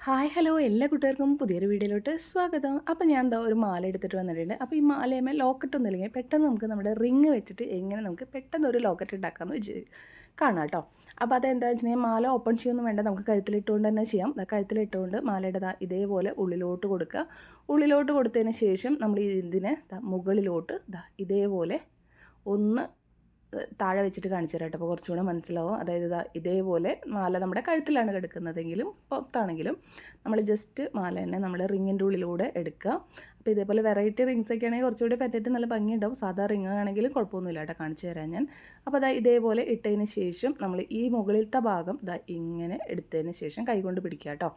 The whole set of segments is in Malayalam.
ഹായ് ഹലോ എല്ലാ കൂട്ടുകാർക്കും പുതിയൊരു വീഡിയോയിലോട്ട് സ്വാഗതം. അപ്പോൾ ഞാൻ എന്താ ഒരു മാല എടുത്തിട്ട് വന്നിട്ടുണ്ട്. അപ്പോൾ ഈ മാലയമ്മ ലോക്കറ്റ് ഒന്നും ഇല്ലെങ്കിൽ പെട്ടെന്ന് നമുക്ക് നമ്മുടെ റിങ് വെച്ചിട്ട് എങ്ങനെ നമുക്ക് പെട്ടെന്ന് ഒരു ലോക്കറ്റ് ഉണ്ടാക്കാമെന്ന് വെച്ച് കാണാം കേട്ടോ. അപ്പോൾ അതെന്താ വെച്ചിട്ടുണ്ടെങ്കിൽ മാല ഓപ്പൺ ചെയ്യൊന്നും വേണ്ട. നമുക്ക് കഴുത്തിലിട്ടുകൊണ്ട് തന്നെ ചെയ്യാം. കഴുത്തിലിട്ടുകൊണ്ട് മാലയുടെ ഇതേപോലെ ഉള്ളിലോട്ട് കൊടുക്കുക. ഉള്ളിലോട്ട് കൊടുത്തതിന് ശേഷം നമ്മൾ ഇതിനെ മുകളിലോട്ട് ഇതേപോലെ ഒന്ന് താഴെ വെച്ചിട്ട് കാണിച്ചു തരാം അപ്പോൾ കുറച്ചുകൂടെ മനസ്സിലാവും. അതായത് ഇതേപോലെ മാല നമ്മുടെ കഴുത്തിലാണ് കിടക്കുന്നതെങ്കിലും പുറത്താണെങ്കിലും നമ്മൾ ജസ്റ്റ് മാല തന്നെ നമ്മൾ റിങ്ങിന്റെ ഉള്ളിലൂടെ എടുക്കുക. അപ്പോൾ ഇതേപോലെ വെറൈറ്റി റിങ്സ് ഒക്കെ ആണെങ്കിൽ കുറച്ചുകൂടി പറ്റിയിട്ട് നല്ല ഭംഗിയുണ്ടാവും. സാധാ റിങ് ആണെങ്കിലും കുഴപ്പമൊന്നുമില്ല കേട്ടോ. കാണിച്ചു തരാം ഞാൻ. അപ്പോൾ അതാ ഇതേപോലെ ഇട്ടതിന് ശേഷം നമ്മൾ ഈ മുകളിലത്തെ ഭാഗം ഇതാ ഇങ്ങനെ എടുത്തതിന് ശേഷം കൈകൊണ്ട് പിടിക്കുക കേട്ടോ.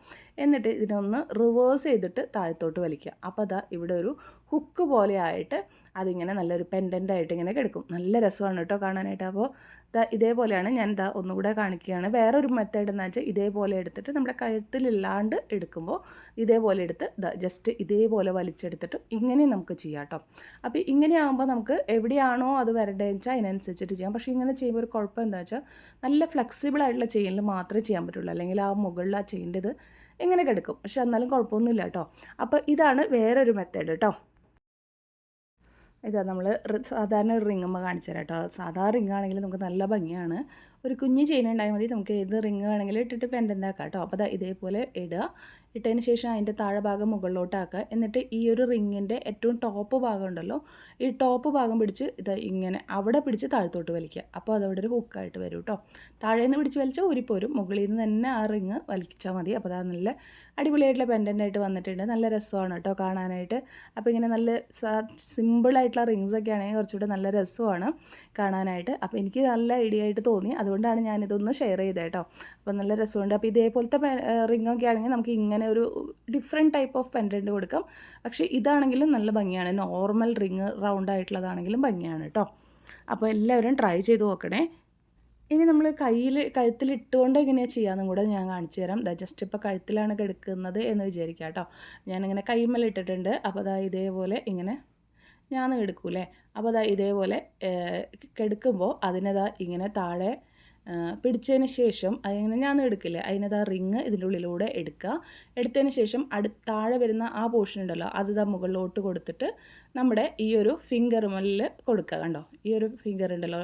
എന്നിട്ട് ഇതിനൊന്ന് റിവേഴ്സ് ചെയ്തിട്ട് താഴത്തോട്ട് വലിക്കുക. അപ്പോൾ അതാ ഇവിടെ ഒരു ഹുക്ക് പോലെ ആയിട്ട് അതിങ്ങനെ നല്ലൊരു പെൻഡന്റ് ആയിട്ട് ഇങ്ങനെ കിടക്കും. നല്ല രസമാണ് കേട്ടോ കാണാനായിട്ട്. അപ്പോൾ ദാ ഇതേപോലെയാണ് ഞാൻ ഇതാ ഒന്നുകൂടെ കാണിക്കുകയാണ്. വേറൊരു മെത്തേഡ് എന്ന് വെച്ചാൽ ഇതേപോലെ എടുത്തിട്ട് നമ്മുടെ കഴുത്തിലില്ലാണ്ട് എടുക്കുമ്പോൾ ഇതേപോലെ എടുത്ത് ദാ ജസ്റ്റ് ഇതേപോലെ വലിച്ചെടുത്തിട്ട് ഇങ്ങനെ നമുക്ക് ചെയ്യാം കേട്ടോ അപ്പോൾ ഇങ്ങനെ ആകുമ്പോൾ നമുക്ക് എവിടെയാണോ അത് വരേണ്ടതെന്ന് വെച്ചാൽ അതിനനുസരിച്ചിട്ട് ചെയ്യാം. പക്ഷേ ഇങ്ങനെ ചെയ്യുമ്പോൾ ഒരു കുഴപ്പം എന്താ വെച്ചാൽ നല്ല ഫ്ലെക്സിബിൾ ആയിട്ടുള്ള ചെയിനിൽ മാത്രമേ ചെയ്യാൻ പറ്റുള്ളൂ. അല്ലെങ്കിൽ ആ മുകളിൽ ആ ചെയിന്റെ ഇത് എങ്ങനെ കിടക്കും. പക്ഷെ എന്നാലും കുഴപ്പമൊന്നുമില്ല കേട്ടോ അപ്പോൾ ഇതാണ് വേറൊരു മെത്തേഡ് കേട്ടോ ഇതാ നമ്മൾ സാധാരണ ഒരു റിങ്ങുമ്പോൾ കാണിച്ചു തരാം കേട്ടോ സാധാ റിങ് ആണെങ്കിൽ നമുക്ക് നല്ല ഭംഗിയാണ്. ഒരു കുഞ്ഞ് ചെയിൻ ഉണ്ടായാൽ മതി. നമുക്ക് ഏത് റിങ് വേണമെങ്കിലും ഇട്ടിട്ട് പെൻഡന്റ് ആക്കാം കേട്ടോ അപ്പോൾ ഇതേപോലെ ഇടുക ഇട്ടതിന് ശേഷം അതിന്റെ താഴെ ഭാഗം മുകളിലോട്ടാക്കുക എന്നിട്ട് ഈ ഒരു റിങ്ങിന്റെ ഏറ്റവും ടോപ്പ് ഭാഗം ഉണ്ടല്ലോ ഈ ടോപ്പ് ഭാഗം പിടിച്ച് ഇത് ഇങ്ങനെ അവിടെ പിടിച്ച് താഴത്തോട്ട് വലിക്കുക അപ്പോൾ അതവിടെ ഒരു ഹുക്കായിട്ട് വരും കേട്ടോ താഴെ നിന്ന് പിടിച്ച് വലിച്ചാൽ ഊരിപ്പോരും. മുകളിൽ നിന്ന് തന്നെ ആ റിങ് വലിച്ചാൽ മതി. അപ്പോൾ അത് നല്ല അടിപൊളിയായിട്ടുള്ള പെൻഡന്റ് ആയിട്ട് വന്നിട്ടുണ്ട്. നല്ല രസമാണ് കേട്ടോ കാണാനായിട്ട്. അപ്പോൾ ഇങ്ങനെ നല്ല സിമ്പിളായിട്ടുള്ള റിങ്സ് ഒക്കെ ആണെങ്കിൽ കുറച്ചുകൂടെ നല്ല രസമാണ് കാണാനായിട്ട്. അപ്പോൾ എനിക്ക് നല്ല ഐഡിയ ആയിട്ട് തോന്നി. അതുകൊണ്ടാണ് ഞാനിതൊന്ന് ഷെയർ ചെയ്തത് കേട്ടോ അപ്പോൾ നല്ല രസമുണ്ട്. അപ്പോൾ ഇതേപോലത്തെ ഒക്കെ ആണെങ്കിൽ നമുക്ക് ഇങ്ങനെ ഒരു ഡിഫറെന്റ് ടൈപ്പ് ഓഫ് പെൻഡന്റ് കൊടുക്കാം. പക്ഷേ ഇതാണെങ്കിലും നല്ല ഭംഗിയാണ്. നോർമൽ റിങ് റൗണ്ട് ആയിട്ടുള്ളതാണെങ്കിലും ഭംഗിയാണ് കേട്ടോ അപ്പോൾ എല്ലാവരും ട്രൈ ചെയ്ത് നോക്കണേ. ഇനി നമ്മൾ കയ്യിൽ കഴുത്തിലിട്ടുകൊണ്ട് എങ്ങനെയാണ് ചെയ്യാമെന്നും കൂടെ ഞാൻ കാണിച്ചു തരാം. ദാ ജസ്റ്റ് ഇപ്പോൾ കഴുത്തിലാണ് കിടക്കുന്നത് എന്ന് വിചാരിക്കാം കേട്ടോ ഞാനിങ്ങനെ കൈമല ഇട്ടിട്ടുണ്ട്. അപ്പോൾ അതാ ഇതേപോലെ ഇങ്ങനെ ഞാൻ എടുക്കൂലേ? അപ്പോൾ അതാ ഇതേപോലെ കെടുക്കുമ്പോൾ അതിനതാ ഇങ്ങനെ താഴെ പിടിച്ചതിന് ശേഷം അതിങ്ങനെ ഞാൻ എടുക്കില്ലേ? അതിനതാ റിങ് ഇതിന്റെ ഉള്ളിലൂടെ എടുക്കുക എടുത്തതിന് ശേഷം അടു താഴെ വരുന്ന ആ പോർഷൻ ഉണ്ടല്ലോ അത് ഇതാ മുകളിലോട്ട് കൊടുത്തിട്ട് നമ്മുടെ ഈ ഒരു ഫിംഗർ മുകളിൽ കൊടുക്കുക കണ്ടോ? ഈ ഒരു ഫിംഗർ ഉണ്ടല്ലോ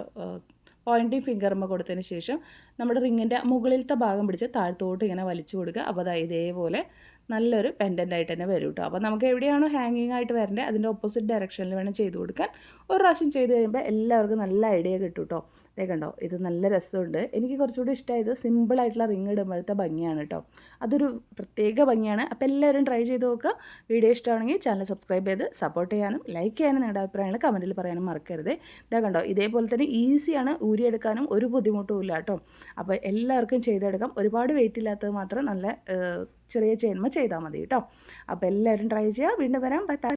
പോയിന്റിങ് ഫിംഗറുമ്പോൾ കൊടുത്തതിന് ശേഷം നമ്മുടെ റിങ്ങിന്റെ മുകളിലത്തെ ഭാഗം പിടിച്ച് താഴത്തോട്ട് ഇങ്ങനെ വലിച്ചു കൊടുക്കുക. അപ്പോൾ അതാ ഇതേപോലെ നല്ലൊരു പെൻഡന്റ് ആയിട്ട് തന്നെ വരും കേട്ടോ അപ്പോൾ നമുക്ക് എവിടെയാണോ ഹാങ്ങിങ് ആയിട്ട് വരേണ്ടത് അതിന്റെ ഓപ്പോസിറ്റ് ഡയറക്ഷനിൽ വേണം ചെയ്ത് കൊടുക്കാൻ. ഒരു പ്രാവശ്യം ചെയ്ത് കഴിയുമ്പോൾ എല്ലാവർക്കും നല്ല ഐഡിയ കിട്ടും കേട്ടോ ഇതേ കണ്ടോ ഇത് നല്ല രസമുണ്ട്. എനിക്ക് കുറച്ചുകൂടി ഇഷ്ടമായത് സിമ്പിളായിട്ടുള്ള റിങ് ഇടുമ്പോഴത്തെ ഭംഗിയാണ് കേട്ടോ അതൊരു പ്രത്യേക ഭംഗിയാണ്. അപ്പോൾ എല്ലാവരും ട്രൈ ചെയ്ത് നോക്കുക വീഡിയോ ഇഷ്ടമാണെങ്കിൽ ചാനൽ സബ്സ്ക്രൈബ് ചെയ്ത് സപ്പോർട്ട് ചെയ്യാനും ലൈക്ക് ചെയ്യാനും നിങ്ങളുടെ അഭിപ്രായങ്ങൾ കമന്റിൽ പറയാനും മറക്കരുത്. ഇതാ കണ്ടോ ഇതേപോലെ തന്നെ ഈസിയാണ് ഊരിയെടുക്കാനും ഒരു ബുദ്ധിമുട്ടും ഇല്ല കേട്ടോ അപ്പോൾ എല്ലാവർക്കും ചെയ്തെടുക്കാം. ഒരുപാട് വെയിറ്റ് ഇല്ലാത്തത് മാത്രം നല്ല ചെറിയ ചേന്മ ചെയ്താൽ മതി കേട്ടോ. അപ്പോൾ എല്ലാവരും ട്രൈ ചെയ്യുക. വീണ്ടും വരാം. ബൈ